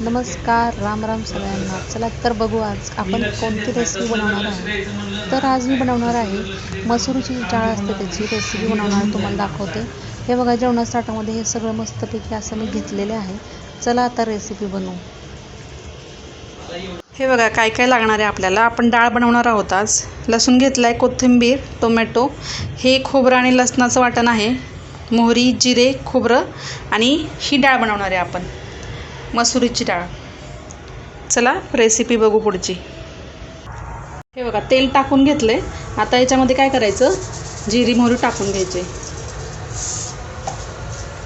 नमस्कार राम राम सगळ्यांना. चला तर बघू आज आपण कोणती रेसिपी बनवणार आहे तर आज मी बनवणार आहे मसूरची डाळ असते त्याची. रेसिपी बनवणार तुम्हाला दाखवते. हे बघा जेवणाच्या ताटामध्ये हे सगळं मस्तपैकी असं मी घेतलेले आहे. चला आता रेसिपी बनवू. हे बघा काय काय लागणार आहे आपल्याला. आपण डाळ बनवणार आहोत आज. लसूण घेतला आहे कोथिंबीर टोमॅटो. हे खोबरं आणि लसणाचं वाटण आहे. मोहरी जिरे खोबरं आणि ही डाळ बनवणार आहे आपण. मसुरीची डाळ. चला रेसिपी बघू पुढची. हे बघा तेल टाकून घेतलं आहे आता याच्यामध्ये काय करायचं? जिरी मोहरी टाकून घ्यायची.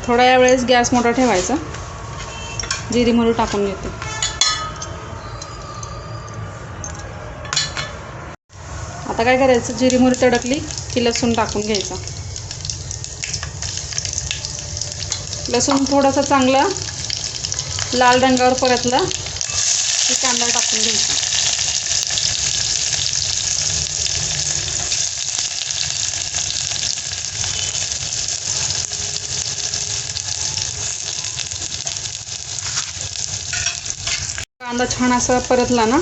थोड्या या वेळेस गॅस मोठा ठेवायचा. जिरी मोहरी टाकून घेते. आता काय करायचं? जिरी मोहरी तडकली की लसूण टाकून घ्यायचा. लसूण थोडासा चांगला लाल रंगावर परतला की कांदा टाकून घ्यायचा. कांदा छान असा परतला ना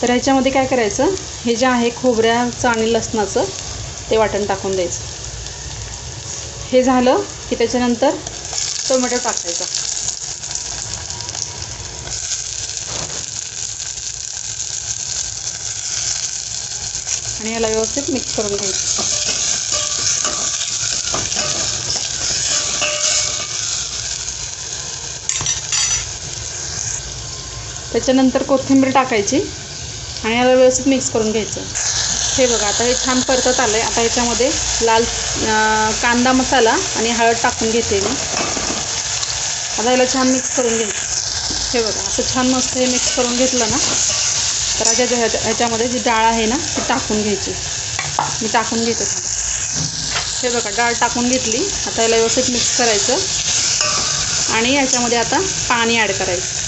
तर ह्याच्यामध्ये काय करायचं हे जे आहे खोबऱ्याचं आणि लसणाचं ते वाटण टाकून द्यायचं. हे झालं की त्याच्यानंतर टोमॅटो टाकायचा. आणि याला व्यवस्थित मिक्स करून घ्यायचं. त्याच्यानंतर कोथिंबीर टाकायची आणि याला व्यवस्थित मिक्स करून घ्यायचं. हे बघा आता हे छान परतत आलं आहे आता याच्यामध्ये लाल कांदा मसाला आणि हळद टाकून घेते मी. आता याला छान मिक्स करून घ्यायचं. हे बघा असं छान मस्त हे मिक्स करून घेतलं ना तर अशा ह्याच्या- ह्याच्यामध्ये जी डाळ आहे ना ती टाकून घ्यायची. मी टाकून घेते. हे बघा डाळ टाकून घेतली. आता याला व्यवस्थित मिक्स करायचं. आणि याच्यामध्ये आता पाणी ॲड करायचं.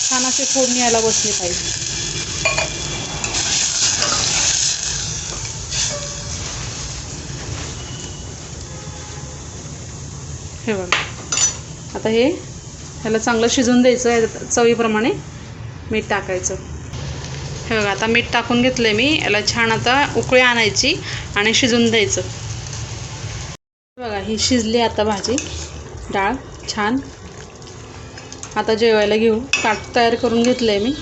छान असे फोडणी यायला बसली पाहिजे. हे बघा. आता हे ह्याला चांगलं शिजून द्यायचं चवीप्रमाणे. मीठ टाकायचं. हे बघा आता मीठ टाकून घेतलं मी. याला छान आता उकळी आणायची आणि शिजून द्यायचं. बघा ही शिजली आता भाजी. डाळ छान. आता जेवायला घेऊ. ताट तयार करून घेतलं आहे मी.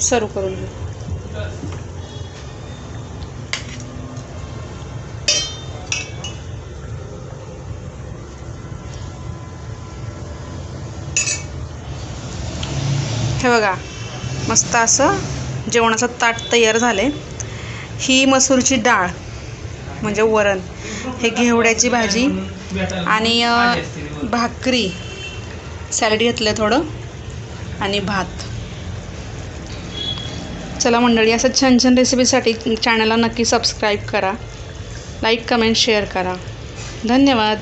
सर्व करून घेऊ. हे बघा मस्त असं जेवणाचं ताट तयार झाले ही मसूरची डाळ म्हणजे वरण हे घेवड्याची भाजी आणि भाकरी सॅलड घेतलं थोडं आणि भात. चला मंडळी असं छान छान रेसिपीसाठी चॅनलला नक्की सबस्क्राईब करा. लाईक कमेंट शेअर करा. धन्यवाद.